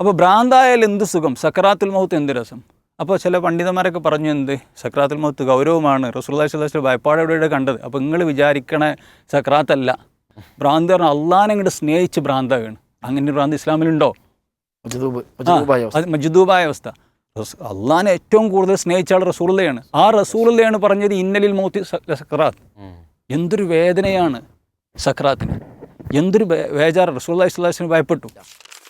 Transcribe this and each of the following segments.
അപ്പോൾ ഭ്രാന്തായാൽ എന്ത് സുഖം? സക്രാത്തുൽ മൗത്ത് എന്ത് രസം? അപ്പോൾ ചില പണ്ഡിതന്മാരൊക്കെ പറഞ്ഞു എന്ത്? സക്രാത്തുൽ മൗത്ത് ഗൗരവമാണ്. റസൂല്ലാ സ്വലാസ്ലം ഭയപ്പാടെ ഇവിടെ കണ്ടത്? അപ്പോൾ നിങ്ങൾ വിചാരിക്കണ സക്രാത്തല്ല ഭ്രാന്ത് പറഞ്ഞാൽ അള്ളാനെ ഇങ്ങോട്ട് സ്നേഹിച്ച് ഭ്രാന്താകാണ് അങ്ങനെ ഭ്രാന്ത് ഇസ്ലാമിലുണ്ടോ? മജ്ദൂബ് മജ്ദൂബായ അവസ്ഥ. അള്ളാനെ ഏറ്റവും കൂടുതൽ സ്നേഹിച്ച ആൾ റസൂള്ളയാണ് ആ റസൂള്ളയാണ് പറഞ്ഞത് ഇന്നലിൽ മൗത്തി സക്രാത്ത് എന്തൊരു വേദനയാണ് സക്രാത്തിന് എന്തൊരു ബേ- ബേജാറ് റസൂല്ലാ ഇസ്ലാസിന് ഭയപ്പെട്ടു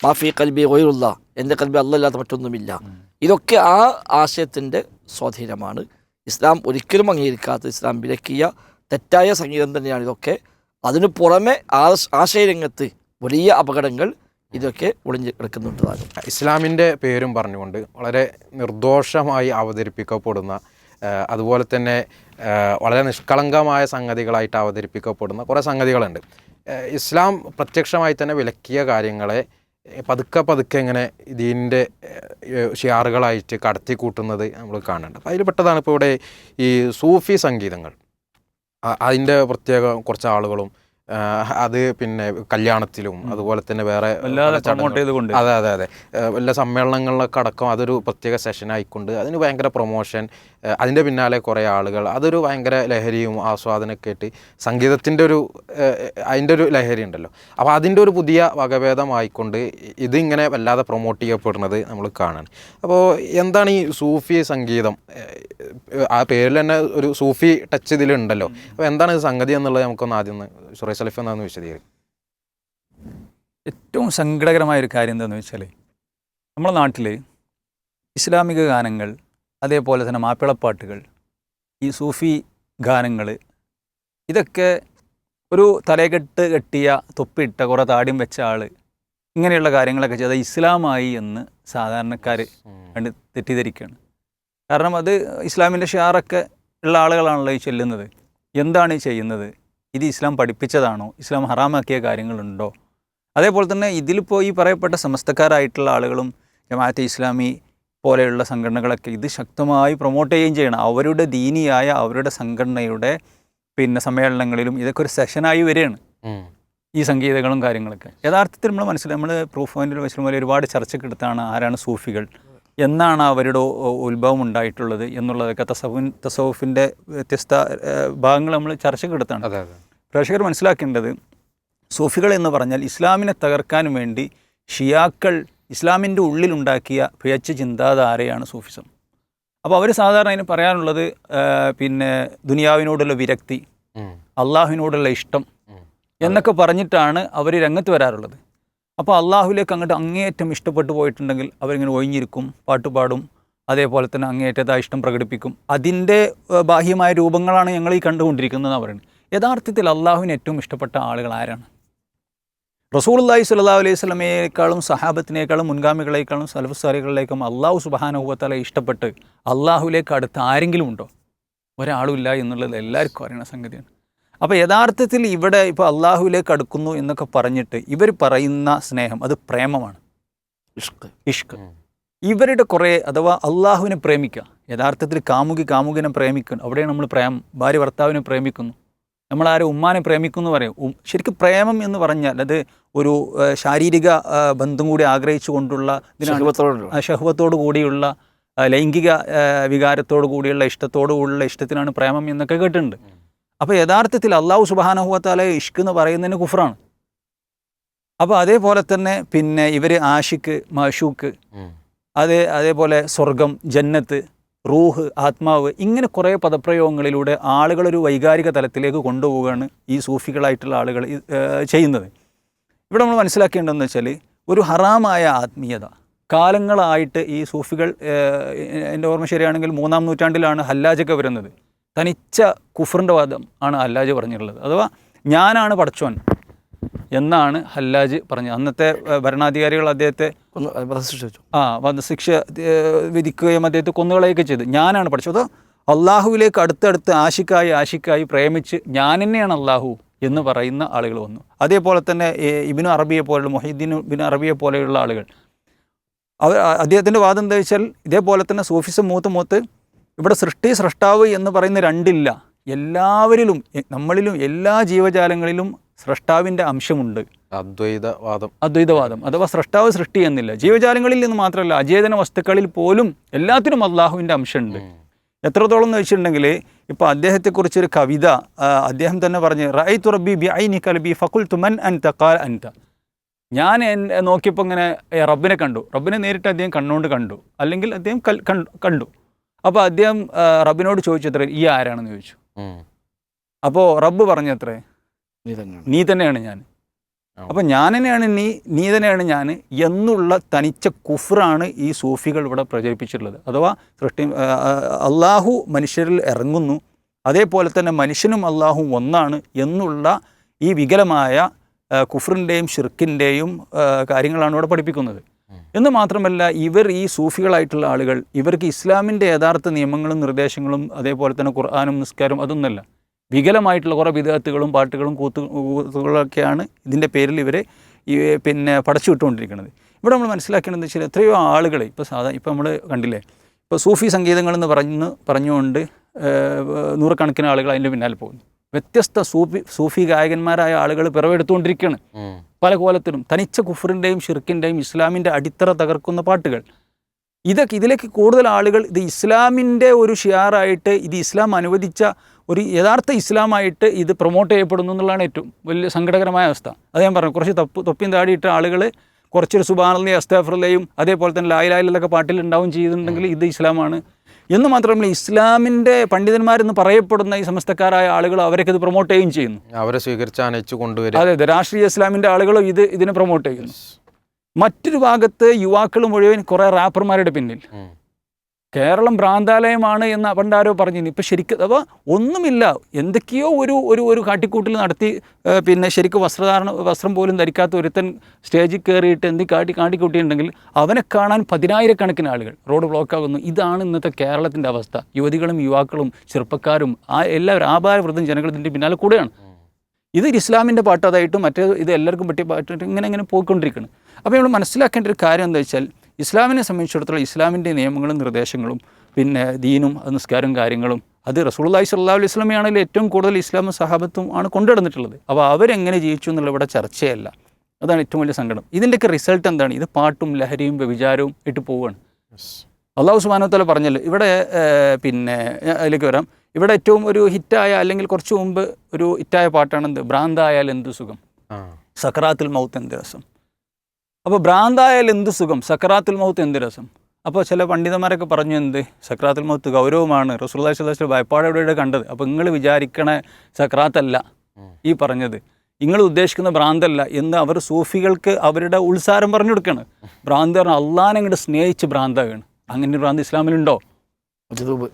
മാഫി കൽബി ഒയുള്ള എന്റെ കൽബി അല്ലല്ലാത്ത മറ്റൊന്നുമില്ല. ഇതൊക്കെ ആ ആശയത്തിന്റെ സ്വാധീനമാണ്. ഇസ്ലാം ഒരിക്കലും അംഗീകരിക്കാത്ത ഇസ്ലാം വിലക്കിയ തെറ്റായ സംഗീതം തന്നെയാണ് ഇതൊക്കെ. അതിനു പുറമെ ആശയരംഗത്ത് വലിയ അപകടങ്ങൾ ഇതൊക്കെ ഒളിഞ്ഞ് കിടക്കുന്നുണ്ട് ഇസ്ലാമിന്റെ പേരും പറഞ്ഞുകൊണ്ട് വളരെ നിർദോഷമായി അവതരിപ്പിക്കപ്പെടുന്ന അതുപോലെ തന്നെ വളരെ നിഷ്കളങ്കമായ സംഗതികളായിട്ട് അവതരിപ്പിക്കപ്പെടുന്ന കുറേ സംഗതികളുണ്ട്. ഇസ്ലാം പ്രത്യക്ഷമായി തന്നെ വിലക്കിയ കാര്യങ്ങളെ പതുക്കെ പതുക്കെ ഇങ്ങനെ ഇതിന്റെ ഷിയാറുകളായിട്ട് കടത്തി കൂട്ടുന്നത് നമ്മൾ കാണുന്നുണ്ട്. അപ്പോൾ അതിൽ പെട്ടതാണ് ഇപ്പോൾ ഇവിടെ ഈ സൂഫി സംഗീതങ്ങൾ. അതിന്റെ പ്രത്യേക കുറച്ച് ആളുകളും അത് പിന്നെ കല്യാണത്തിലും അതുപോലെ തന്നെ വേറെ അതെ അതെ അതെ. എല്ലാ സമ്മേളനങ്ങളിലൊക്കെ അടക്കം അതൊരു പ്രത്യേക സെഷൻ ആയിക്കൊണ്ട് അതിന് ഭയങ്കര പ്രൊമോഷൻ അതിന്റെ പിന്നാലെ കുറേ ആളുകൾ അതൊരു ഭയങ്കര ലഹരിയും ആസ്വാദനമൊക്കെ ആയിട്ട് സംഗീതത്തിന്റെ ഒരു അതിന്റെ ഒരു ലഹരി ഉണ്ടല്ലോ. അപ്പോൾ അതിന്റെ ഒരു പുതിയ വകഭേദമായിക്കൊണ്ട് ഇതിങ്ങനെ വല്ലാതെ പ്രൊമോട്ട് ചെയ്യപ്പെടുന്നത് നമ്മൾ കാണാൻ അപ്പോൾ എന്താണ് ഈ സൂഫി സംഗീതം? ആ പേരിൽ തന്നെ ഒരു സൂഫി ടച്ച് ഇതിലുണ്ടല്ലോ അപ്പോൾ എന്താണ് സംഗതി എന്നുള്ളത് നമുക്കൊന്ന് ആദ്യം ഒന്ന് സുറേഷ് അലിഫ് എന്നാന്ന് വിശദീകരിക്കും. ഏറ്റവും സങ്കടകരമായ ഒരു കാര്യം എന്താണെന്ന് വെച്ചാൽ നമ്മുടെ നാട്ടിൽ ഇസ്ലാമിക ഗാനങ്ങൾ അതേപോലെ തന്നെ മാപ്പിളപ്പാട്ടുകൾ ഈ സൂഫി ഗാനങ്ങൾ ഇതൊക്കെ ഒരു തലകെട്ട് കെട്ടിയ തൊപ്പിയിട്ട കുറേ താടിയും വെച്ച ആൾ ഇങ്ങനെയുള്ള കാര്യങ്ങളൊക്കെ ചെയ്ത ഇസ്ലാമായി എന്ന് സാധാരണക്കാർ കണ്ട് തെറ്റിദ്ധരിക്കുകയാണ്. കാരണം അത് ഇസ്ലാമിന്റെ ഷിയാറൊക്കെ ഉള്ള ആളുകളാണല്ലോ ഈ ചെല്ലുന്നത്. എന്താണ് ഈ ചെയ്യുന്നത്? ഇത് ഇസ്ലാം പഠിപ്പിച്ചതാണോ? ഇസ്ലാം ഹറാമാക്കിയ കാര്യങ്ങളുണ്ടോ? അതേപോലെ തന്നെ ഇതിലിപ്പോൾ ഈ പറയപ്പെട്ട സമസ്തക്കാരായിട്ടുള്ള ആളുകളും ജമാഅത്തെ ഇസ്ലാമി പോലെയുള്ള സംഘടനകളൊക്കെ ഇത് ശക്തമായി പ്രൊമോട്ട് ചെയ്യുകയും ചെയ്യണം. അവരുടെ ദീനിയായ അവരുടെ സംഘടനയുടെ പിന്നെ സമ്മേളനങ്ങളിലും ഇതൊക്കെ ഒരു സെഷനായി വരികയാണ്. ഈ സംഗീതങ്ങളും കാര്യങ്ങളൊക്കെ. യഥാർത്ഥത്തിൽ നമ്മൾ മനസ്സിലായി നമ്മൾ പ്രൂഫ് പോയിന്റിൽ വെച്ചിട്ട് പോലെ ഒരുപാട് ചർച്ചക്കെടുത്താണ് ആരാണ് സൂഫികൾ എന്നാണ് അവരുടെ ഉത്ഭവം ഉണ്ടായിട്ടുള്ളത് എന്നുള്ളതൊക്കെ തസവുൻ തസവുഫിന്റെ വ്യത്യസ്ത ഭാഗങ്ങൾ നമ്മൾ ചർച്ചക്കെടുത്താണ് എടുത്താണ് പ്രേക്ഷകർ മനസ്സിലാക്കേണ്ടത് സൂഫികൾ എന്ന് പറഞ്ഞാൽ ഇസ്ലാമിനെ തകർക്കാൻ വേണ്ടി ഷിയാക്കൾ ഇസ്ലാമിന്റെ ഉള്ളിലുണ്ടാക്കിയ പിഴച്ച ചിന്താധാരയാണ് സൂഫിസം. അപ്പോൾ അവർ സാധാരണ അതിന് പറയാനുള്ളത് പിന്നെ ദുനിയാവിനോടുള്ള വിരക്തി. അള്ളാഹുവിനോടുള്ള ഇഷ്ടം എന്നൊക്കെ പറഞ്ഞിട്ടാണ് അവർ രംഗത്ത് വരാറുള്ളത്. അപ്പോൾ അള്ളാഹുലേക്ക് അങ്ങോട്ട് അങ്ങേയറ്റം ഇഷ്ടപ്പെട്ടു പോയിട്ടുണ്ടെങ്കിൽ അവരിങ്ങനെ ഒഴിഞ്ഞിരിക്കും പാട്ടുപാടും അതേപോലെ തന്നെ അങ്ങേയറ്റത്തെ ഇഷ്ടം പ്രകടിപ്പിക്കും. അതിന്റെ ബാഹ്യമായ രൂപങ്ങളാണ് ഞങ്ങൾ ഈ കണ്ടുകൊണ്ടിരിക്കുന്നതെന്ന് പറയുന്നത്. യഥാർത്ഥത്തിൽ അള്ളാഹുവിന് ഏറ്റവും ഇഷ്ടപ്പെട്ട ആളുകൾ ആരാണ്? റസൂലുള്ളാഹി സ്വല്ലല്ലാഹു അലൈഹി സ്വലമയേക്കാളും സഹാബത്തിനേക്കാളും മുൻഗാമികളേക്കാളും സലഫുസാരികളിലേക്കും അള്ളാഹു സുബാനുഭവത്താലെ ഇഷ്ടപ്പെട്ട് അള്ളാഹുലേക്ക് അടുത്ത് ആരെങ്കിലും ഉണ്ടോ? ഒരാളുമില്ല എന്നുള്ളത് എല്ലാവർക്കും അറിയുന്ന സംഗതിയാണ്. അപ്പോൾ യഥാർത്ഥത്തിൽ ഇവിടെ ഇപ്പോൾ അള്ളാഹുവിലേക്ക് അടുക്കുന്നു എന്നൊക്കെ പറഞ്ഞിട്ട് ഇവർ പറയുന്ന സ്നേഹം അത് പ്രേമമാണ്. ഇഷ്ക്. ഇഷ്ക്. ഇവരുടെ കുറേ അഥവാ അള്ളാഹുവിനെ പ്രേമിക്കുക യഥാർത്ഥത്തിൽ കാമുകി കാമുകിനെ പ്രേമിക്കുന്നു അവിടെയാണ് നമ്മൾ പ്രേം ഭാര്യ ഭർത്താവിനെ പ്രേമിക്കുന്നു. നമ്മൾ ആരും ഉമ്മാനെ പ്രേമിക്കുന്നു പറയും. ശരിക്കും പ്രേമം എന്ന് പറഞ്ഞാൽ അത് ഒരു ശാരീരിക ബന്ധം കൂടി ആഗ്രഹിച്ചു കൊണ്ടുള്ള ശഹുവത്തോടു ഷഹ്വത്തോടു കൂടിയുള്ള ലൈംഗിക വികാരത്തോടു കൂടിയുള്ള ഇഷ്ടത്തോടു കൂടിയുള്ള ഇഷ്ടത്തിനാണ് പ്രേമം എന്നൊക്കെ കേട്ടിട്ടുണ്ട്. അപ്പോൾ യഥാർത്ഥത്തിൽ അള്ളാഹു സുബാനഹുവത്താലെ ഇഷ്ക് എന്ന് പറയുന്നതിന് കുഫറാണ് അപ്പോൾ അതേപോലെ തന്നെ പിന്നെ ഇവർ ആഷിക്ക് മഷൂക്ക് അതേ അതേപോലെ സ്വർഗം ജന്നത്ത് റൂഹ് ആത്മാവ് ഇങ്ങനെ കുറേ പദപ്രയോഗങ്ങളിലൂടെ ആളുകളൊരു വൈകാരിക തലത്തിലേക്ക് കൊണ്ടുപോവുകയാണ് ഈ സൂഫികളായിട്ടുള്ള ആളുകൾ ചെയ്യുന്നത്. ഇവിടെ നമ്മൾ മനസ്സിലാക്കേണ്ടതെന്ന് വെച്ചാൽ ഒരു ഹറാമായ ആത്മീയത. കാലങ്ങളായിട്ട് ഈ സൂഫികൾ എന്റെ ഓർമ്മ ശരിയാണെങ്കിൽ മൂന്നാം നൂറ്റാണ്ടിലാണ് ഹല്ലാജൊക്കെ വരുന്നത്. തനിച്ച കുഫറിന്റെ വാദം ആണ് ഹല്ലാജ് പറഞ്ഞിട്ടുള്ളത്. അഥവാ ഞാനാണ് പടച്ചോൻ എന്നാണ് ഹല്ലാജ് പറഞ്ഞത്. അന്നത്തെ ഭരണാധികാരികൾ അദ്ദേഹത്തെ ആ വധശിക്ഷ ശിക്ഷ വിധിക്കുകയും അദ്ദേഹത്തെ കൊന്നുകളയൊക്കെ ചെയ്തു. ഞാനാണ് പഠിച്ചത്. അള്ളാഹുവിലേക്ക് അടുത്തടുത്ത് ആശിക്കായി ആശിക്കായി പ്രേമിച്ച് ഞാൻ തന്നെയാണ് അള്ളാഹു എന്ന് പറയുന്ന ആളുകൾ വന്നു. അതേപോലെ തന്നെ ഇബിനു അറബിയെ പോലുള്ള മൊഹീദ്ദീൻ ബിൻ അറബിയെ പോലെയുള്ള ആളുകൾ. അവർ അദ്ദേഹത്തിന്റെ വാദം എന്താ വെച്ചാൽ ഇതേപോലെ തന്നെ സൂഫിസം മൂത്ത് മൂത്ത് ഇവിടെ സൃഷ്ടി സൃഷ്ടാവ് എന്ന് പറയുന്ന രണ്ടില്ല. എല്ലാവരിലും നമ്മളിലും എല്ലാ ജീവജാലങ്ങളിലും സ്രഷ്ടാവിന്റെ അംശമുണ്ട്. അദ്വൈതവാദം. അദ്വൈതവാദം. അഥവാ സ്രഷ്ടാവ് സൃഷ്ടി എന്നില്ല ജീവജാലങ്ങളിൽ നിന്ന് മാത്രമല്ല അചേതന വസ്തുക്കളിൽ പോലും എല്ലാത്തിനും അള്ളാഹുവിന്റെ അംശമുണ്ട്. എത്രത്തോളം എന്ന് വെച്ചിട്ടുണ്ടെങ്കിൽ ഇപ്പോൾ അദ്ദേഹത്തെക്കുറിച്ചൊരു കവിത അദ്ദേഹം തന്നെ പറഞ്ഞ് റൈ തുറബി ബി ഐ നി കൽബി ഫക്കുൽ തുമൻ അൻ തക്കാൽ അൻത. ഞാൻ നോക്കിയപ്പോൾ ഇങ്ങനെ റബ്ബിനെ കണ്ടു. റബ്ബിനെ നേരിട്ട് അദ്ദേഹം കണ്ണുകൊണ്ട് കണ്ടു. അല്ലെങ്കിൽ അദ്ദേഹം കണ്ടു. അപ്പോൾ അദ്ദേഹം റബ്ബിനോട് ചോദിച്ചത്രേ ഈ ആരാണെന്ന് ചോദിച്ചു? അപ്പോൾ റബ്ബ് പറഞ്ഞത്രേ നീ തന്നെയാണ് ഞാൻ. അപ്പൊ ഞാൻ തന്നെയാണ് നീ നീ തന്നെയാണ് ഞാൻ എന്നുള്ള തനിച്ച കുഫറാണ് ഈ സൂഫികൾ ഇവിടെ പ്രചരിപ്പിച്ചിട്ടുള്ളത്. അഥവാ സൃഷ്ടി അള്ളാഹു മനുഷ്യരിൽ ഇറങ്ങുന്നു. അതേപോലെ തന്നെ മനുഷ്യനും അള്ളാഹും ഒന്നാണ് എന്നുള്ള ഈ വികലമായ കുഫറിന്റെയും ഷിർക്കിന്റെയും കാര്യങ്ങളാണ് ഇവിടെ പഠിപ്പിക്കുന്നത്. എന്ന് മാത്രമല്ല ഇവർ ഈ സൂഫികളായിട്ടുള്ള ആളുകൾ ഇവർക്ക് ഇസ്ലാമിന്റെ യഥാർത്ഥ നിയമങ്ങളും നിർദ്ദേശങ്ങളും അതേപോലെ തന്നെ ഖുർആാനും നിസ്കാരവും അതൊന്നല്ല വികലമായിട്ടുള്ള കുറേ വിദഗ്ധത്തുകളും പാട്ടുകളും കൂത്തു കൂത്തുകളൊക്കെയാണ് ഇതിന്റെ പേരിൽ ഇവരെ ഈ പിന്നെ പടച്ചു വിട്ടുകൊണ്ടിരിക്കുന്നത് ഇവിടെ നമ്മൾ മനസ്സിലാക്കേണ്ടതെന്ന് വെച്ചാൽ എത്രയോ ആളുകൾ ഇപ്പോൾ സാധാ ഇപ്പോൾ നമ്മൾ കണ്ടില്ലേ ഇപ്പോൾ സൂഫി സംഗീതങ്ങളെന്ന് പറഞ്ഞ് പറഞ്ഞുകൊണ്ട് നൂറുകണക്കിന് ആളുകൾ അതിന്റെ പിന്നാലെ പോകുന്നു. വ്യത്യസ്ത സൂഫി സൂഫി ഗായകന്മാരായ ആളുകൾ പിറവെടുത്തുകൊണ്ടിരിക്കുകയാണ്. പല കോലത്തിലും തനിച്ച കുഫറിന്റെയും ഷിർക്കിന്റെയും ഇസ്ലാമിന്റെ അടിത്തറ തകർക്കുന്ന പാട്ടുകൾ. ഇതൊക്കെ ഇതിലേക്ക് കൂടുതൽ ആളുകൾ ഇത് ഇസ്ലാമിന്റെ ഒരു ഷിയാറായിട്ട് ഇത് ഇസ്ലാം അനുവദിച്ച ഒരു യഥാർത്ഥ ഇസ്ലാമായിട്ട് ഇത് പ്രൊമോട്ട് ചെയ്യപ്പെടുന്നു എന്നുള്ളതാണ് ഏറ്റവും വലിയ സങ്കടകരമായ അവസ്ഥ. അത് ഞാൻ പറഞ്ഞു കുറച്ച് തപ്പ് തൊപ്പിയും താടിയിട്ട ആളുകൾ കുറച്ചൊരു സുബാനലി അസ്താഫറിലെയും അതേപോലെ തന്നെ ലായിലായിലൊക്കെ പാട്ടിൽ ഉണ്ടാവും ചെയ്തിട്ടുണ്ടെങ്കിൽ ഇത് ഇസ്ലാമാണ്. എന്ന് മാത്രമല്ല ഇസ്ലാമിന്റെ പണ്ഡിതന്മാരെന്ന് പറയപ്പെടുന്ന ഈ സമസ്തക്കാരായ ആളുകൾ അവരൊക്കെ ഇത് പ്രൊമോട്ട് ചെയ്യുകയും ചെയ്യുന്നു. അവരെ സ്വീകരിച്ച് അനയിച്ചു കൊണ്ടുവരും അതെ അതെ രാഷ്ട്രീയ ഇസ്ലാമിന്റെ ആളുകളും ഇത് ഇതിനെ പ്രൊമോട്ട് ചെയ്യുന്നു. മറ്റൊരു ഭാഗത്ത് യുവാക്കൾ മുഴുവൻ കുറേ റാപ്പർമാരുടെ പിന്നിൽ. കേരളം ഭ്രാന്താലയമാണ് എന്ന് പണ്ടാരോ പറഞ്ഞിരുന്നു. ഇപ്പം ശരിക്കും അപ്പോൾ ഒന്നുമില്ല എന്തൊക്കെയോ ഒരു ഒരു ഒരു കാട്ടിക്കൂട്ടിൽ നടത്തി പിന്നെ ശരിക്കും വസ്ത്രധാരണ വസ്ത്രം പോലും ധരിക്കാത്ത ഒരുത്തൻ സ്റ്റേജിൽ കയറിയിട്ട് എന്ത് കാട്ടി കാട്ടിക്കൂട്ടിയിട്ടുണ്ടെങ്കിൽ അവനെ കാണാൻ പതിനായിരക്കണക്കിന് ആളുകൾ റോഡ് ബ്ലോക്ക് ആകുന്നു ഇതാണ് ഇന്നത്തെ കേരളത്തിന്റെ അവസ്ഥ. യുവതികളും യുവാക്കളും ചെറുപ്പക്കാരും ആ എല്ലാവരും ആഭാരവൃദ്ധം ജനങ്ങൾ ഇതിന്റെ പിന്നാലെ കൂടെയാണ്. ഇത് ഇസ്ലാമിന്റെ പാട്ടതായിട്ടും മറ്റേ ഇത് എല്ലാവർക്കും പറ്റിയ പാട്ടായിട്ട് ഇങ്ങനെ ഇങ്ങനെ പോയിക്കൊണ്ടിരിക്കുന്നു അപ്പോൾ നമ്മൾ മനസ്സിലാക്കേണ്ട ഒരു കാര്യം എന്താ വെച്ചാൽ ഇസ്ലാമിനെ സംബന്ധിച്ചിടത്തോളം ഇസ്ലാമിന്റെ നിയമങ്ങളും നിർദ്ദേശങ്ങളും പിന്നെ ദീനും അത് നിസ്കാരവും കാര്യങ്ങളും അത് റസൂള്ളി സല്ലാ അലൈഹി സ്വലമയാണെങ്കിൽ ഏറ്റവും കൂടുതൽ ഇസ്ലാമും സഹാബത്തും ആണ് കൊണ്ടുവന്നിട്ടുള്ളത്. അപ്പോൾ അവരെങ്ങനെ ജീവിച്ചു എന്നുള്ള ഇവിടെ ചർച്ചയല്ല. അതാണ് ഏറ്റവും വലിയ സങ്കടം. ഇതിന്റെയൊക്കെ റിസൾട്ട് എന്താണ്? ഇത് പാട്ടും ലഹരിയും വ്യഭിചാരവും ഇട്ട് പോവുകയാണ്. അള്ളാഹു സുബാനോത്തല പറഞ്ഞല്ലോ ഇവിടെ പിന്നെ അതിലേക്ക് വരാം. ഇവിടെ ഏറ്റവും ഒരു ഹിറ്റായ അല്ലെങ്കിൽ കുറച്ച് മുമ്പ് ഒരു ഹിറ്റായ പാട്ടാണ് എന്ത് ഭ്രാന്തായാൽ എന്ത് സുഖം? സക്രാത്തിൽ മൗത്ത് എന്ത് രസം? അപ്പോൾ ഭ്രാന്തായാൽ എന്ത് സുഖം? സക്രാത്തുൽ മൗത്ത് എന്ത് രസം? അപ്പോൾ ചില പണ്ഡിതന്മാരൊക്കെ പറഞ്ഞു എന്ത്? സക്രാത്തുൽ മൗത്ത് ഗൗരവമാണ്. റസൂല്ലാ സ്വലാസ് ഭയപ്പാടെ ഇവിടെ കണ്ടത്. അപ്പോൾ നിങ്ങൾ വിചാരിക്കണ സക്രാത്തല്ല ഈ പറഞ്ഞത്. നിങ്ങൾ ഉദ്ദേശിക്കുന്ന ഭ്രാന്തല്ല എന്ന് അവർ സൂഫികൾക്ക് അവരുടെ ഉത്സാരം പറഞ്ഞു കൊടുക്കുകയാണ് ഭ്രാന്ത് പറഞ്ഞാൽ അള്ളാനെ അങ്ങോട്ട് സ്നേഹിച്ച് ഭ്രാന്താകാണ്. അങ്ങനെ ഭ്രാന്ത് ഇസ്ലാമിലുണ്ടോ? മജ്ദൂബ്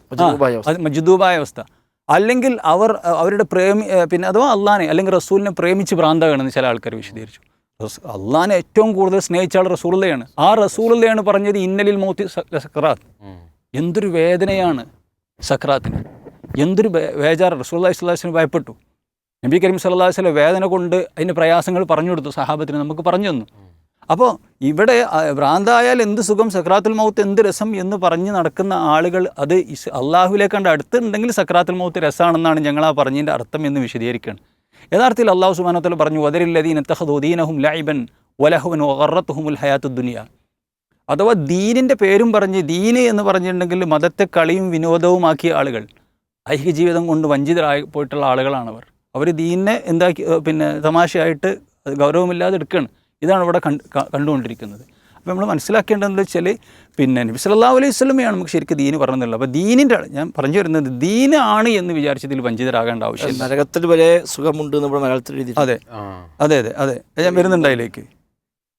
മജ്ദൂബായ അവസ്ഥ. അല്ലെങ്കിൽ അവർ അവരുടെ പ്രേമി പിന്നെ അഥവാ അള്ളാനെ അല്ലെങ്കിൽ റസൂലിനെ പ്രേമിച്ച് ഭ്രാന്താകണമെന്ന് ചില ആൾക്കാർ വിശദീകരിച്ചു. അള്ളാനെ ഏറ്റവും കൂടുതൽ സ്നേഹിച്ച ആൾ റസൂലുള്ളയാണ്. ആ റസൂലുള്ളയാണ് പറഞ്ഞത് ഇന്നലിൽ മൗത്തി സക്രാത്ത്. എന്തൊരു വേദനയാണ് സക്രാത്തിന്. എന്തൊരു വേജാർ റസൂല്ലാ സ്വലാസിന് ഭയപ്പെട്ടു. നബി കരീം സല്ലാ വസല്ലം വേദന കൊണ്ട് അതിന്റെ പ്രയാസങ്ങൾ പറഞ്ഞു കൊടുത്തു സഹാബത്തിന് നമുക്ക് പറഞ്ഞു തന്നു. അപ്പോൾ ഇവിടെ ഭ്രാന്തായാൽ എന്ത് സുഖം? സക്രാത്തുൽ മൗത്ത് എന്ത് രസം എന്ന് പറഞ്ഞ് നടക്കുന്ന ആളുകൾ അത് ഇസ് അള്ളാഹുവിലേക്ക് കണ്ട് അടുത്തുണ്ടെങ്കിൽ സക്രാത്തുൽ മൗത്ത് രസമാണെന്നാണ് ഞങ്ങൾ ആ പറഞ്ഞതിന്റെ അർത്ഥം എന്ന് വിശദീകരിക്കുകയാണ് യഥാർത്ഥത്തിൽ അള്ളാഹു സുബാനോത്തല പറഞ്ഞു വദരില്ലദീൻ തഹദുദീനഹും ലൈബൻ വലഹുവൻ ഒറത്തുഹുമുൽ ഹയാത്തു ദുനിയ. അഥവാ ദീനിന്റെ പേരും പറഞ്ഞ് ദീന് എന്ന് പറഞ്ഞിട്ടുണ്ടെങ്കിൽ മതത്തെ കളിയും വിനോദവുമാക്കിയ ആളുകൾ ഐഹിക ജീവിതം കൊണ്ട് വഞ്ചിതരായി പോയിട്ടുള്ള ആളുകളാണവർ. അവർ ദീനിനെ എന്താക്കി പിന്നെ തമാശയായിട്ട് ഗൗരവമില്ലാതെ എടുക്കുകയാണ് ഇതാണ് ഇവിടെ കണ്ട് കണ്ടുകൊണ്ടിരിക്കുന്നത്. അപ്പോൾ നമ്മൾ മനസ്സിലാക്കേണ്ടതെന്ന് വെച്ചാൽ പിന്നെ നബി സല്ലല്ലാഹു അലൈഹി സ്വലമയാണ് നമുക്ക് ശരിക്കും ദീന് പറഞ്ഞതുള്ളത് അപ്പോൾ ദീനിന്റെ ഞാൻ പറഞ്ഞു വരുന്നത് ദീനാണ് എന്ന് വിചാരിച്ചതിൽ വഞ്ചിതരാകേണ്ട ആവശ്യം നരകത്തിൽ വരെ സുഖമുണ്ട് നമ്മുടെ മലയാളത്തിൽ എഴുതി അതെ. അതെ അതെ അതെ. ഞാൻ വരുന്നുണ്ട് അതിലേക്ക്.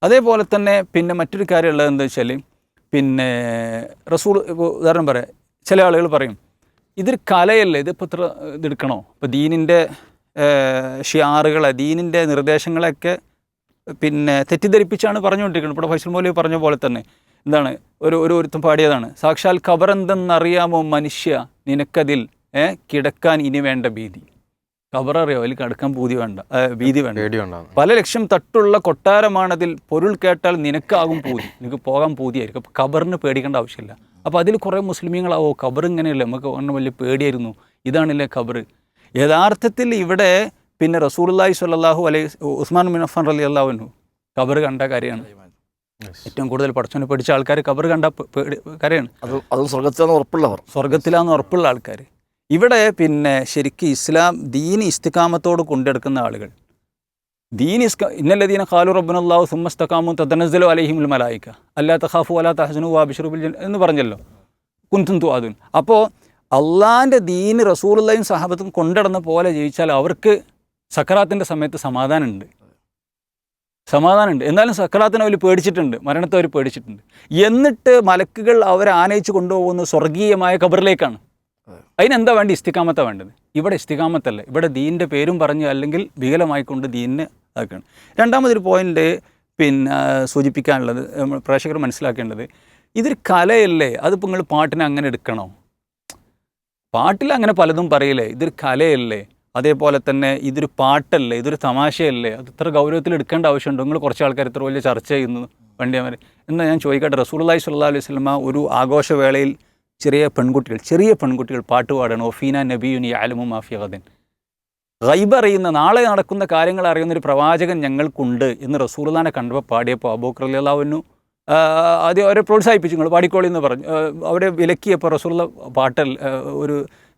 അതേപോലെ തന്നെ പിന്നെ മറ്റൊരു കാര്യമുള്ളത് എന്താ വെച്ചാൽ പിന്നെ റസൂൾ ഇപ്പോൾ ഉദാഹരണം പറയാം. ചില ആളുകൾ പറയും ഇതൊരു കലയല്ലേ? ഇതിപ്പോൾ ഇത്ര ഇതെടുക്കണോ ഇപ്പോൾ ദീനിന്റെ ഷിയാറുകളെ ദീനിന്റെ നിർദ്ദേശങ്ങളെയൊക്കെ പിന്നെ തെറ്റിദ്ധരിപ്പിച്ചാണ് പറഞ്ഞുകൊണ്ടിരിക്കുന്നത്. ഇപ്പോൾ ഫൈസൽ മൗലവി പറഞ്ഞ പോലെ തന്നെ. എന്താണ്? ഒരു ഒരു ഒരുത്തം പാടിയതാണ്. സാക്ഷാൽ ഖബറെന്തെന്നറിയാമോ മനുഷ്യ? നിനക്കതിൽ കിടക്കാൻ ഇനി വേണ്ട ഭീതി. ഖബററിയോ? അതിൽ കിടക്കാൻ ഭൂതി വേണ്ട ഭീതി വേണ്ട. പല ലക്ഷം തട്ടുള്ള കൊട്ടാരമാണതിൽ പൊരുൾ കേട്ടാൽ നിനക്കാകും പൂതി. നിനക്ക് പോകാൻ പൂതിയായിരിക്കും. അപ്പോൾ ഖബറിന് പേടിക്കേണ്ട ആവശ്യമില്ല. അപ്പോൾ അതിൽ കുറേ മുസ്ലിമീങ്ങളാവോ? ഖബർ ഇങ്ങനെയല്ലേ നമുക്ക് ഒന്നും വലിയ പേടിയായിരുന്നു. ഇതാണല്ലേ ഖബർ യഥാർത്ഥത്തിൽ ഇവിടെ പിന്നെ റസൂലുള്ളാഹി സ്വല്ലല്ലാഹു അലൈഹി ഉസ്മാൻ ബിൻ അഫ്ഫാൻ അലി അള്ളാഹുനു കബർ കണ്ട കാര്യമാണ് ഏറ്റവും കൂടുതൽ പഠിച്ചവനെ പഠിച്ച ആൾക്കാർ കബർ കണ്ട കാര്യമാണ് അത് സ്വർഗത്തിലാന്ന് ഉറപ്പുള്ളവർ. സ്വർഗത്തിലാന്ന് ഉറപ്പുള്ള ആൾക്കാർ. ഇവിടെ പിന്നെ ശരിക്കും ഇസ്ലാം ദീൻ ഇസ്തിക്കാമത്തോട് കൊണ്ടെടുക്കുന്ന ആളുകൾ. ദീൻ ഇസ്ക ഇന്നലെ ഇന്നല്ലദീന ഖാലു റബ്ബുനല്ലാഹു സുമ്മസ്തഖാമു തതനസ്സലു അലഹിമുൽ മലായിക്ക അല്ലാ തഹാഫു വലാ തഹസനു വാബിശ്റു ബിൽ ജന്ന എന്ന് പറഞ്ഞല്ലോ. കുന്തും തുവാദുൻ അപ്പോൾ അള്ളാഹിന്റെ ദീന് റസൂലുള്ളയും സഹാബത്തും കൊണ്ടിടന്ന പോലെ ജീവിച്ചാൽ അവർക്ക് സക്കറാത്തിന്റെ സമയത്ത് സമാധാനമുണ്ട്. സമാധാനമുണ്ട്. എന്നാലും സക്കറാത്തിനെ അവർ പേടിച്ചിട്ടുണ്ട്. മരണത്തെ അവർ പേടിച്ചിട്ടുണ്ട്. എന്നിട്ട് മലക്കുകൾ അവരെ ആനയിച്ച് കൊണ്ടുപോകുന്ന സ്വർഗീയമായ കബറിലേക്കാണ് അതിനെന്താ വേണ്ടി ഇസ്തിക്കാമത്ത വേണ്ടത്? ഇവിടെ ഇസ്തിക്കാമത്തല്ല ഇവിടെ ദീനിന്റെ പേരും പറഞ്ഞു അല്ലെങ്കിൽ വികലമായിക്കൊണ്ട് ദീനിനെ ഇതാക്കുകയാണ് രണ്ടാമതൊരു പോയിന്റ് പിന്നെ സൂചിപ്പിക്കാനുള്ളത് പ്രേക്ഷകർ മനസ്സിലാക്കേണ്ടത് ഇതൊരു കലയല്ലേ? അതിപ്പോൾ നിങ്ങൾ പാട്ടിനെ അങ്ങനെ എടുക്കണോ? പാട്ടിൽ അങ്ങനെ പലതും പറയില്ലേ? ഇതൊരു കലയല്ലേ? അതേപോലെ തന്നെ ഇതൊരു പാട്ടല്ലേ ഇതൊരു തമാശയല്ലേ അത് ഇത്ര ഗൗരവത്തിൽ എടുക്കേണ്ട ആവശ്യമുണ്ടോ? നിങ്ങൾ കുറച്ച് ആൾക്കാർ ഇത്ര വലിയ ചർച്ച ചെയ്യുന്നു വണ്ടിയമാർ എന്നാൽ ഞാൻ ചോദിക്കട്ടെ റസൂലുള്ളാഹി സ്വല്ലല്ലാഹു അലൈഹി സ്വലമ ഒരു ആഘോഷവേളയിൽ ചെറിയ പെൺകുട്ടികൾ ചെറിയ പെൺകുട്ടികൾ പാട്ട് പാടണം ഒഫീന നബിയുനി ആലുമു മാഫിയകദൻ ഗൈബ് അറിയുന്ന നാളെ നടക്കുന്ന കാര്യങ്ങൾ അറിയുന്ന ഒരു പ്രവാചകൻ ഞങ്ങൾക്കുണ്ട് എന്ന് റസൂലുള്ളാനെ കണ്ടപ്പോൾ പാടിയപ്പോൾ അബൂക്കർ അള്ളാഹുവിനു ആദ്യം അവരെ പ്രോത്സാഹിപ്പിച്ചു നിങ്ങൾ പാടിക്കോളി എന്ന് പറഞ്ഞു. അവരെ വിലക്കിയപ്പോൾ റസൂലുള്ള പാട്ടൽ ഒരു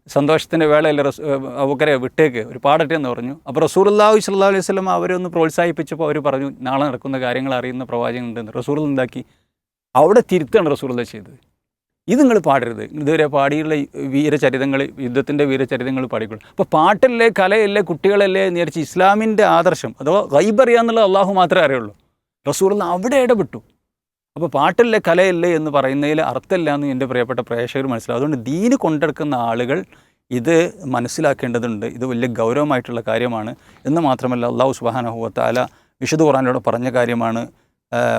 സന്തോഷത്തിന്റെ വേളയിൽ റസ് അവക്കരെ വിട്ടേക്ക്. ഒരു പാടട്ടെ എന്ന് പറഞ്ഞു. അപ്പോൾ റസൂലുള്ളാഹി സ്വല്ലല്ലാഹു അലൈഹി സ്വലം അവരെ ഒന്ന് പ്രോത്സാഹിപ്പിച്ചപ്പോൾ അവർ പറഞ്ഞു നാളെ നടക്കുന്ന കാര്യങ്ങൾ അറിയുന്ന പ്രവാചകൻ ഉണ്ടെന്ന് റസൂൽ ഉണ്ടാക്കി അവിടെ തിരുത്താണ് റസൂലുള്ള ചെയ്തത്. ഇത് നിങ്ങൾ പാടരുത്. ഇതുവരെ പാടിയുള്ള വീരചരിതങ്ങൾ യുദ്ധത്തിന്റെ വീരചരിതങ്ങൾ പാടിക്കൊള്ളു അപ്പോൾ പാട്ടല്ലേ കലയല്ലേ കുട്ടികളല്ലേ എന്ന് വിചാരിച്ച് ഇസ്ലാമിന്റെ ആദർശം അഥവാ ഗൈബ് അള്ളാഹു മാത്രമേ അറിയുള്ളൂ. റസൂൽ അവിടെ ഇടപെട്ടു. അപ്പോൾ പാട്ടല്ലേ കലയല്ലേ എന്ന് പറയുന്നതിൽ അർത്ഥമില്ല എന്ന് എന്റെ പ്രിയപ്പെട്ട പ്രേക്ഷകർ മനസ്സിലാവും. അതുകൊണ്ട് ദീന് കൊണ്ടെടുക്കുന്ന ആളുകൾ ഇത് മനസ്സിലാക്കേണ്ടതുണ്ട്. ഇത് വലിയ ഗൗരവമായിട്ടുള്ള കാര്യമാണ്. എന്ന് മാത്രമല്ല അള്ളാഹു സുബാനഹുവത്താല വിശുദ്ധ ഖുറാനിലൂടെ പറഞ്ഞ കാര്യമാണ്.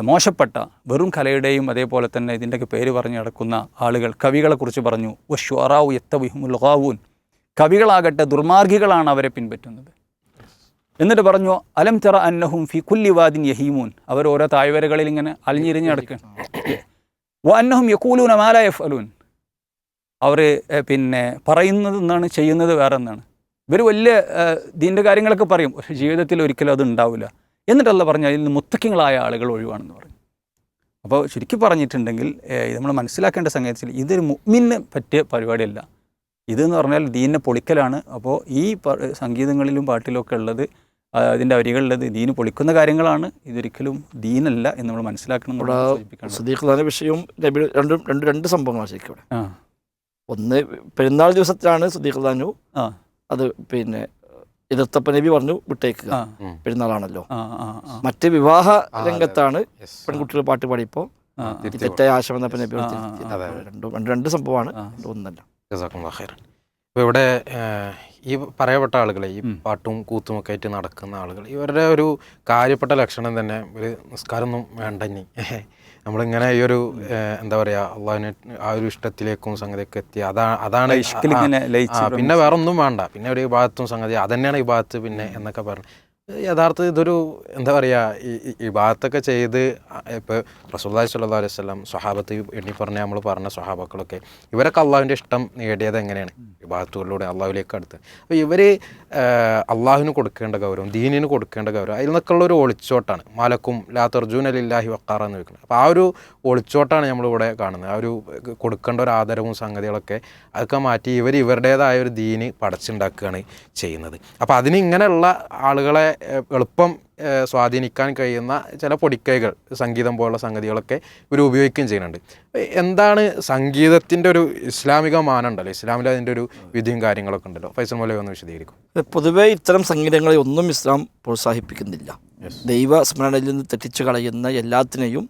മോശപ്പെട്ട വെറും കലയുടെയും അതേപോലെ തന്നെ ഇതിന്റെയൊക്കെ പേര് പറഞ്ഞ് നടക്കുന്ന ആളുകൾ കവികളെക്കുറിച്ച് പറഞ്ഞു. വഷ്വറാവു എത്തവിഹുമുൽഗാവൂൻ കവികളാകട്ടെ ദുർമാർഗികളാണ് അവരെ പിൻപറ്റുന്നത്. എന്നിട്ട് പറഞ്ഞു അലം തെറ അന്നഹും ഫി കുല്ലി വാദിൻ യഹീമൂൻ. അവർ ഓരോ താഴ്വരകളിൽ ഇങ്ങനെ അലിഞ്ഞിരിഞ്ഞ് നടക്കുക വ അന്നഹും യക്കൂലൂന മാല എഫ് അലൂൻ അവർ പിന്നെ പറയുന്നത് എന്നാണ് ചെയ്യുന്നത് വേറെ എന്നാണ് ഇവർ വലിയ ദീന്റെ കാര്യങ്ങളൊക്കെ പറയും. പക്ഷേ ജീവിതത്തിൽ ഒരിക്കലും അത് ഉണ്ടാവില്ല എന്നിട്ടല്ല പറഞ്ഞാൽ അതിൽ നിന്ന് മുത്തക്കിങ്ങളായ ആളുകൾ ഒഴിവാണെന്ന് പറഞ്ഞു. അപ്പോൾ ശരിക്കും പറഞ്ഞിട്ടുണ്ടെങ്കിൽ നമ്മൾ മനസ്സിലാക്കേണ്ട സംഗതിയിൽ ഇതൊരു മുഗ്മിന് പറ്റിയ പരിപാടിയല്ല. ഇതെന്ന് പറഞ്ഞാൽ ദീനിനെ പൊളിക്കലാണ്. അപ്പോൾ ഈ സംഗീതങ്ങളിലും പാട്ടിലും ഒക്കെ ഉള്ളത് അതിന്റെ വരികളുള്ളത് ദീന് പൊളിക്കുന്ന കാര്യങ്ങളാണ്. ഇതൊരിക്കലും ദീനല്ല എന്ന് നമ്മൾ മനസ്സിലാക്കണം. സുദീഖ്ലാന്റെ വിഷയവും നബി രണ്ടും രണ്ട് രണ്ട് സംഭവങ്ങളാണ് ശരിക്കും ഇവിടെ. ഒന്ന് പെരുന്നാൾ ദിവസത്തിലാണ് സുദീഖ്ലാനു ആ. അത് പിന്നെ എതിർത്തപ്പ നബി പറഞ്ഞു വിട്ടേക്കുക. പെരുന്നാളാണല്ലോ. മറ്റ് വിവാഹ. രംഗത്താണ് പെൺകുട്ടികൾ പാട്ട് പാടിയപ്പോൾ തെറ്റായ ആശമെന്നപ്പ നബി. രണ്ടും രണ്ട് രണ്ട് സംഭവമാണ്. ഒന്നല്ല. ഇപ്പോൾ ഇവിടെ ഈ പറയപ്പെട്ട ആളുകളെ ഈ പാട്ടും കൂത്തും ഒക്കെ ആയിട്ട് നടക്കുന്ന ആളുകൾ ഇവരുടെ ഒരു കാര്യപ്പെട്ട ലക്ഷണം തന്നെ ഒരു നിസ്കാരമൊന്നും വേണ്ട ഇനി. നമ്മളിങ്ങനെ ഈ ഒരു എന്താ പറയുക അള്ളാഹിനെ ആ ഒരു ഇഷ്ടത്തിലേക്കും സംഗതിയൊക്കെ എത്തി. അതാ അതാണ് ആ, പിന്നെ വേറെ ഒന്നും വേണ്ട. പിന്നെ ഒരു വിഭാഗത്തും സംഗതി അതന്നെയാണ് ഈ ഭാഗത്ത് പിന്നെ എന്നൊക്കെ പറഞ്ഞു. യഥാർത്ഥത്തിൽ ഇതൊരു എന്താ പറയുക ഈ ഈ- ഭാഗത്തൊക്കെ ചെയ്ത് ഇപ്പോൾ റസൂല്ലാഹി സ്വല്ലല്ലാഹു അലൈഹി വസല്ലം സ്വഹാബത്ത് എണ്ണി പറഞ്ഞ നമ്മൾ പറഞ്ഞ സ്വഹാബക്കളൊക്കെ ഇവരൊക്കെ അള്ളാഹുവിന്റെ ഇഷ്ടം നേടിയത് എങ്ങനെയാണ്? ഈ ഭാഗത്തുകളിലൂടെ അള്ളാഹുലേക്ക് അടുത്ത്. അപ്പോൾ ഇവർ അള്ളാഹുവിന് കൊടുക്കേണ്ട ഗൗരവം ദീനിന് കൊടുക്കേണ്ട ഗൗരവം അതിൽ നിന്നൊക്കെയുള്ള ഒരു ഒളിച്ചോട്ടാണ്. മലക്കും ലാ തർജൂൻ അലില്ലാഹി വക്കാറ എന്ന് വെക്കുന്നത് അപ്പോൾ ആ ഒരു ഒളിച്ചോട്ടാണ് നമ്മളിവിടെ കാണുന്നത്. ആ ഒരു കൊടുക്കേണ്ട ഒരു ആദരവും സംഗതികളൊക്കെ അതൊക്കെ മാറ്റി ഇവർ ഇവരുടേതായ ഒരു ദീന് പടച്ചുണ്ടാക്കുകയാണ് ചെയ്യുന്നത്. അപ്പോൾ അതിന് ഇങ്ങനെയുള്ള ആളുകളെ എളുപ്പം സ്വാധീനിക്കാൻ കഴിയുന്ന ചില പൊടിക്കൈകൾ സംഗീതം പോലുള്ള സംഗതികളൊക്കെ ഇവർ ഉപയോഗിക്കുകയും ചെയ്യുന്നുണ്ട്. എന്താണ് സംഗീതത്തിന്റെ ഒരു ഇസ്ലാമിക മാനം ഉണ്ടല്ലോ ഇസ്ലാമിൽ അതിന്റെ ഒരു വിധിയും കാര്യങ്ങളൊക്കെ ഉണ്ടല്ലോ? ഫൈസൽ മൊലി ഒന്ന് വിശദീകരിക്കും. പൊതുവേ ഇത്തരം സംഗീതങ്ങളെ ഒന്നും ഇസ്ലാം പ്രോത്സാഹിപ്പിക്കുന്നില്ല. ദൈവ സ്മരണയിൽ നിന്ന് തെറ്റിച്ചു കളയുന്ന എല്ലാത്തിനെയും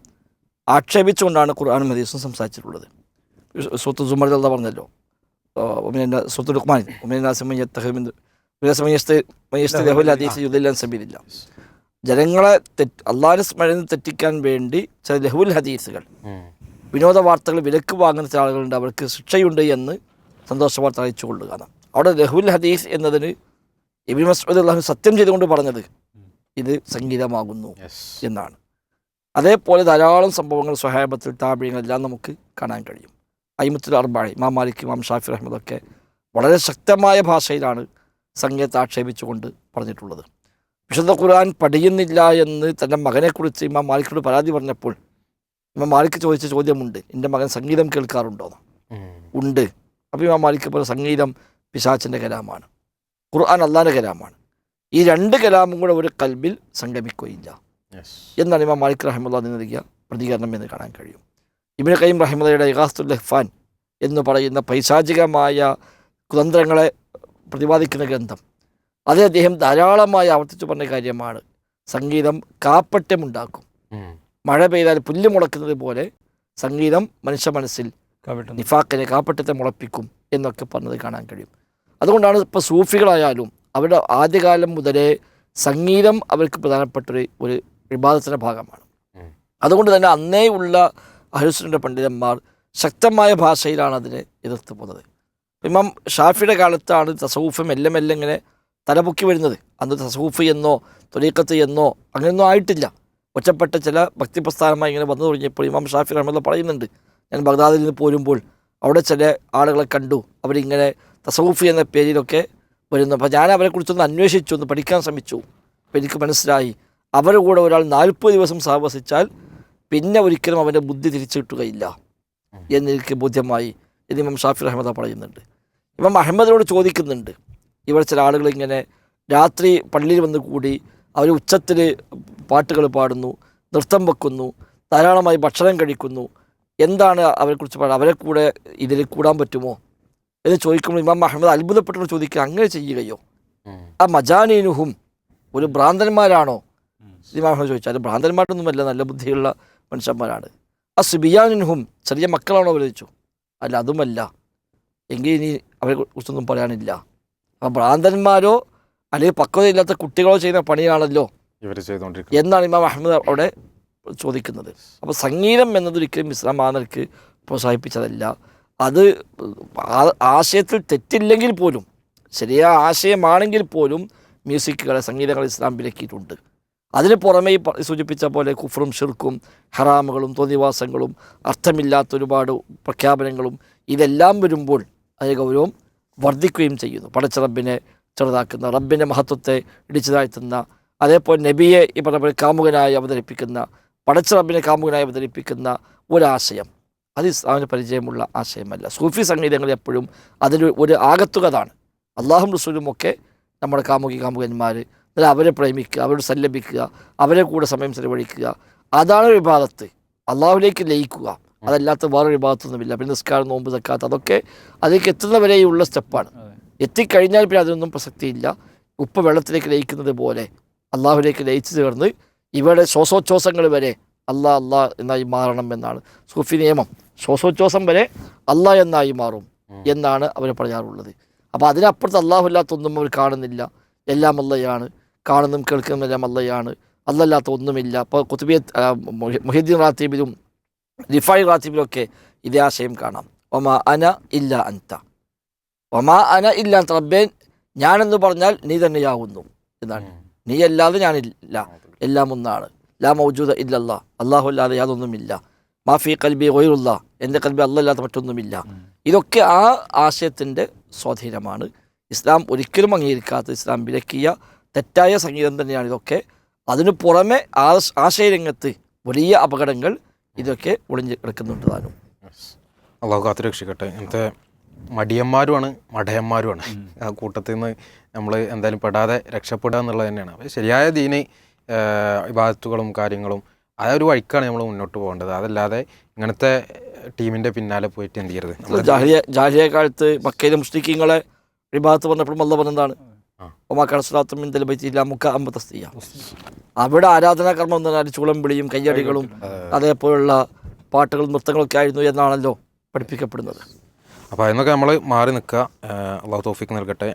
ആക്ഷേപിച്ചുകൊണ്ടാണ് ഖുർആാനും ഹദീസും സംസാരിച്ചിട്ടുള്ളത്. സുഹൃത്ത് സുമർ പറഞ്ഞല്ലോ. നാസിമയ്യ ലുക്മാൻ സബീലില്ല. ജനങ്ങളെ തെറ്റ് അള്ളാഹിനെ സ്മരണ തെറ്റിക്കാൻ വേണ്ടി ചില ലഹുൽ ഹദീസുകൾ. വിനോദ വാർത്തകൾ വിലക്ക് വാങ്ങുന്ന ചില ആളുകളുണ്ട്. അവർക്ക് ശിക്ഷയുണ്ട് എന്ന് സന്തോഷ വാർത്ത അറിയിച്ചു കൊള്ളുക അവിടെ ലഹുൽ ഹദീസ് എന്നതിന് ഇബിൻ മസ്ഊദ് അള്ളാഹു സത്യം ചെയ്തുകൊണ്ട് പറഞ്ഞത് ഇത് സംഗീതമാകുന്നു എന്നാണ്. അതേപോലെ ധാരാളം സംഭവങ്ങൾ സ്വഹാബത്തിൽ താപിഴങ്ങളെല്ലാം നമുക്ക് കാണാൻ കഴിയും. അയിമത്തുൽ അർബാഴി ഇമാം മാലിക് ഇമാം ഷാഫി റഹ്മദൊക്കെ വളരെ ശക്തമായ ഭാഷയിലാണ് സംഗീതത്തെ ആക്ഷേപിച്ചുകൊണ്ട് പറഞ്ഞിട്ടുള്ളത്. വിശുദ്ധ ഖുർആൻ പഠിയുന്നില്ല എന്ന് തന്റെ മകനെക്കുറിച്ച് ഇമാം മാലിക്കിനോട് പരാതി പറഞ്ഞപ്പോൾ ഇമാം മാലിക്ക് ചോദിച്ച ചോദ്യമുണ്ട് എന്റെ മകൻ സംഗീതം കേൾക്കാറുണ്ടോ? ഉണ്ട്. അപ്പോൾ ഇമാം മാലിക്ക് പോലെ സംഗീതം പിശാച്ചിന്റെ കലാമാണ് ഖുർആൻ അള്ളാന്റെ കലാമാണ്. ഈ രണ്ട് കലാമും കൂടെ ഒരു കൽബിൽ സംഗമിക്കുകയില്ല. എന്നാണ് ഇമാം മാലിക് റഹിമുള്ള നൽകിയ പ്രതികരണം എന്ന് കാണാൻ കഴിയും. ഇബിന് കയ്യം റഹിമുള്ളയുടെ ഇഹാസ്തുൽ ലഹ്ഫാൻ എന്ന് പറയുന്ന പൈശാചികമായ കുതന്ത്രങ്ങളെ പ്രതിപാദിക്കുന്ന ഗ്രന്ഥം. അത് അദ്ദേഹം ധാരാളമായി ആവർത്തിച്ചു പറഞ്ഞ കാര്യമാണ്. സംഗീതം കാപ്പട്യമുണ്ടാക്കും ഉം. മഴ പെയ്താൽ പുല്ല് മുളക്കുന്നത് പോലെ സംഗീതം മനുഷ്യ മനസ്സിൽ നിഫാക്കിനെ കാപ്പട്യത്തെ മുളപ്പിക്കും എന്നൊക്കെ പറഞ്ഞത് കാണാൻ കഴിയും. അതുകൊണ്ടാണ് ഇപ്പോൾ സൂഫികളായാലും അവരുടെ ആദ്യകാലം മുതലേ സംഗീതം അവർക്ക് പ്രധാനപ്പെട്ട ഒരു ഒരു വിവാദത്തിന്റെ ഭാഗമാണ് അതുകൊണ്ട് തന്നെ അന്നേ ഉള്ള അഹുസുന്റെ പണ്ഡിതന്മാർ ശക്തമായ ഭാഷയിലാണ് അതിനെ എതിർത്ത് പോകുന്നത് ഇമാം ഷാഫിയുടെ കാലത്താണ് തസൂഫ് മെല്ലെ മെല്ലെ ഇങ്ങനെ തലപൊക്കി വരുന്നത്. അന്ന് തസൂഫ് എന്നോ തൊലീക്കത്ത് എന്നോ അങ്ങനെയൊന്നും ആയിട്ടില്ല. ഒറ്റപ്പെട്ട ചില ഭക്തി പ്രസ്ഥാനമായി ഇങ്ങനെ വന്നു തുടങ്ങിയപ്പോൾ ഇമാം ഷാഫി റഹ്മല്ല പറയുന്നുണ്ട്. ഞാൻ ബഗ്ദാദിൽ നിന്ന് പോരുമ്പോൾ അവിടെ ചില ആളുകളെ കണ്ടു. അവരിങ്ങനെ തസവൂഫ് എന്ന പേരിലൊക്കെ വരുന്നു. അപ്പോൾ ഞാൻ അവരെക്കുറിച്ചൊന്ന് അന്വേഷിച്ചു ഒന്ന് പഠിക്കാൻ ശ്രമിച്ചു. അപ്പോൾ എനിക്ക് മനസ്സിലായി. അവരുടെ കൂടെ ഒരാൾ നാൽപ്പത് ദിവസം സഹവസിച്ചാൽ പിന്നെ ഒരിക്കലും അവന്റെ ബുദ്ധി തിരിച്ചു കിട്ടുകയില്ല. എന്നെനിക്ക് ബോധ്യമായി എന്നിമം ഷാഫി റഹ്മദ പറയുന്നുണ്ട്. ഇമാം അഹമ്മദിനോട് ചോദിക്കുന്നുണ്ട്. ഇവിടെ ചില ആളുകൾ ഇങ്ങനെ രാത്രി പള്ളിയിൽ വന്ന് കൂടി അവർ ഉച്ചത്തിൽ പാട്ടുകൾ പാടുന്നു നൃത്തം വെക്കുന്നു ധാരാളമായി ഭക്ഷണം കഴിക്കുന്നു. എന്താണ് അവരെക്കുറിച്ച് പറയുക? അവരെ കൂടെ ഇതിൽ കൂടാൻ പറ്റുമോ? എന്ന് ചോദിക്കുമ്പോൾ ഇമാം അഹമ്മദ് അത്ഭുതപ്പെട്ടുകൊണ്ട് ചോദിക്കുക അങ്ങനെ ചെയ്യുകയോ? ആ മജാനീനുഹും ഒരു ഭ്രാന്തന്മാരാണോ? ഇമാം അഹമ്മദ് ചോദിച്ചാൽ ഭ്രാന്തന്മാരൊന്നുമല്ല നല്ല ബുദ്ധിയുള്ള മനുഷ്യന്മാരാണ്. ആ സുബിയാനുഹും ചെറിയ മക്കളാണോ? അവർ ചോദിച്ചു അല്ല അതുമല്ല. എങ്കിൽ ഇനി അവരെ കുറിച്ചൊന്നും പറയാനില്ല. അപ്പം ഭ്രാന്തന്മാരോ അല്ലെങ്കിൽ പക്വതയില്ലാത്ത കുട്ടികളോ ചെയ്യുന്ന പണിയാണല്ലോ ഇവർ ചെയ്തുകൊണ്ടിരിക്കുന്നത്. എന്നാണ് ഇമാം അഹമ്മദ് അവിടെ ചോദിക്കുന്നത്. അപ്പോൾ സംഗീതം എന്നതൊരിക്കലും ഇസ്ലാം മാനർക്ക് പ്രോത്സാഹിപ്പിച്ചതല്ല. അത് ആശയത്തിൽ തെറ്റില്ലെങ്കിൽ പോലും ശരിയായ ആശയമാണെങ്കിൽ പോലും മ്യൂസിക്കുകളെ സംഗീതങ്ങളെ ഇസ്ലാം വിലക്കിയിട്ടുണ്ട്. അതിന് പുറമേ ഈ സൂചിപ്പിച്ച പോലെ കുഫറും ഷിർക്കും ഹറാമുകളും തോന്നിവാസങ്ങളും അർത്ഥമില്ലാത്ത ഒരുപാട് പ്രഖ്യാപനങ്ങളും ഇതെല്ലാം വരുമ്പോൾ അതിന് ഗൗരവം വർദ്ധിക്കുകയും ചെയ്യുന്നു. പടച്ച റബ്ബിനെ ചെറുതാക്കുന്ന റബ്ബിന്റെ മഹത്വത്തെ ഇടിച്ചു താഴ്ത്തുന്ന അതേപോലെ നബിയെ ഈ പറഞ്ഞ കാമുകനായി അവതരിപ്പിക്കുന്ന പടച്ച റബ്ബിനെ കാമുകനായി അവതരിപ്പിക്കുന്ന ഒരാശയം. അത് ഇസ്ലാമിന് പരിചയമുള്ള ആശയമല്ല. സൂഫി സംഗീതങ്ങൾ എപ്പോഴും അതിൽ ഒരു ആകത്തുകതാണ് അള്ളാഹും റസൂലും ഒക്കെ നമ്മുടെ കാമുകി കാമുകന്മാർ എന്നാൽ അവരെ പ്രേമിക്കുക അവരോട് സല്ലപിക്കുക അവരെ കൂടെ സമയം ചെലവഴിക്കുക. അതാണ് വിഭാഗത്ത്. അള്ളാഹുലേക്ക് ലയിക്കുക. അതല്ലാത്ത വേറൊരു ഭാഗത്തൊന്നുമില്ല പിന്നെ നിസ്കാരം നോമ്പ് തക്കാത്ത അതൊക്കെ അതിലേക്ക് എത്തുന്നവരെയുള്ള സ്റ്റെപ്പാണ്. എത്തിക്കഴിഞ്ഞാൽ പിന്നെ അതിനൊന്നും പ്രസക്തിയില്ല. ഉപ്പ് വെള്ളത്തിലേക്ക് ലയിക്കുന്നത് പോലെ അള്ളാഹുലേക്ക് ലയിച്ചു ചേർന്ന് ഇവരുടെ ശ്വാസോച്ഛ്വാസങ്ങൾ വരെ അല്ലാ അല്ലാ എന്നായി മാറണം എന്നാണ്. സൂഫി നിയമം. ശ്വാസോച്ഛ്വാസം വരെ അല്ലാ എന്നായി മാറും എന്നാണ് അവർ പറയാറുള്ളത്. അപ്പോൾ അതിനപ്പുറത്ത് അള്ളാഹു അല്ലാത്തൊന്നും അവർ കാണുന്നില്ല. എല്ലാം അല്ലയാണ് കാണുന്നതും കേൾക്കുന്നതും എല്ലാം അല്ലയാണ് അല്ലല്ലാത്ത ഒന്നുമില്ല. അപ്പോൾ കുത്തുബിയ മുഹിദ്ദീൻ റാത്തീബിലും റിഫായ് റാത്തിബിലൊക്കെ ഇതേ ആശയം കാണാം. ഒമാ അന ഇല്ല അൻത. ഒമാ അന ഇല്ല അൻത റബ്ബേ ഞാനെന്ന് പറഞ്ഞാൽ നീ തന്നെയാകുന്നു എന്നാണ്. നീ അല്ലാതെ ഞാനില്ല. എല്ലാം ഒന്നാണ്. ലാ മൗജൂദ ഇല്ലല്ല. അള്ളാഹു അല്ലാതെ യാതൊന്നുമില്ല. മാഫി കൽബി ഒയിറുള്ള എന്റെ കൽബി അല്ലല്ലാത്ത മറ്റൊന്നുമില്ല. ഇതൊക്കെ ആ ആശയത്തിന്റെ സ്വാധീനമാണ്. ഇസ്ലാം ഒരിക്കലും അംഗീകരിക്കാത്ത ഇസ്ലാം വിലക്കിയ തെറ്റായ സംഗീതം തന്നെയാണ് ഇതൊക്കെ. അതിനു പുറമെ ആശ ആശയരംഗത്ത് വലിയ അപകടങ്ങൾ ഇതൊക്കെ ഒളിഞ്ഞ് കിടക്കുന്നുണ്ട് താനും. അള്ളാഹു കാത്തു രക്ഷിക്കട്ടെ ഇന്നത്തെ മടിയന്മാരുമാണ് മടയന്മാരുമാണ്. ആ കൂട്ടത്തിൽ നിന്ന് നമ്മൾ എന്തായാലും പെടാതെ രക്ഷപ്പെടുക എന്നുള്ളത് തന്നെയാണ്. അപ്പോൾ ശരിയായ ദീനി വിഭാഗത്തുകളും കാര്യങ്ങളും അതൊരു ഒരു വഴിക്കാണ് നമ്മൾ മുന്നോട്ട് പോകേണ്ടത്. അതല്ലാതെ ഇങ്ങനത്തെ ടീമിന്റെ പിന്നാലെ പോയിട്ട് എന്ത് ചെയ്യരുത്? ജാഹിയ ജാഹിയ കാലത്ത് മക്കയിലെ മുസ്ലിക്കീങ്ങളെ വിഭാഗത്ത് വന്നപ്പോഴും അല്ല പറഞ്ഞതാണ് ആ. ആരാധനാ കർമ്മം അവിടെ എന്ന് പറഞ്ഞാൽ ചൂളം വിളിയും കയ്യടികളും അതേപോലുള്ള പാട്ടുകളും നൃത്തങ്ങളൊക്കെ ആയിരുന്നു എന്നാണല്ലോ പഠിപ്പിക്കപ്പെടുന്നത്. അപ്പോൾ അതിനൊക്കെ നമ്മൾ മാറി നിൽക്കുക. അള്ളാഹു തോഫിക്ക് നൽകട്ടെ.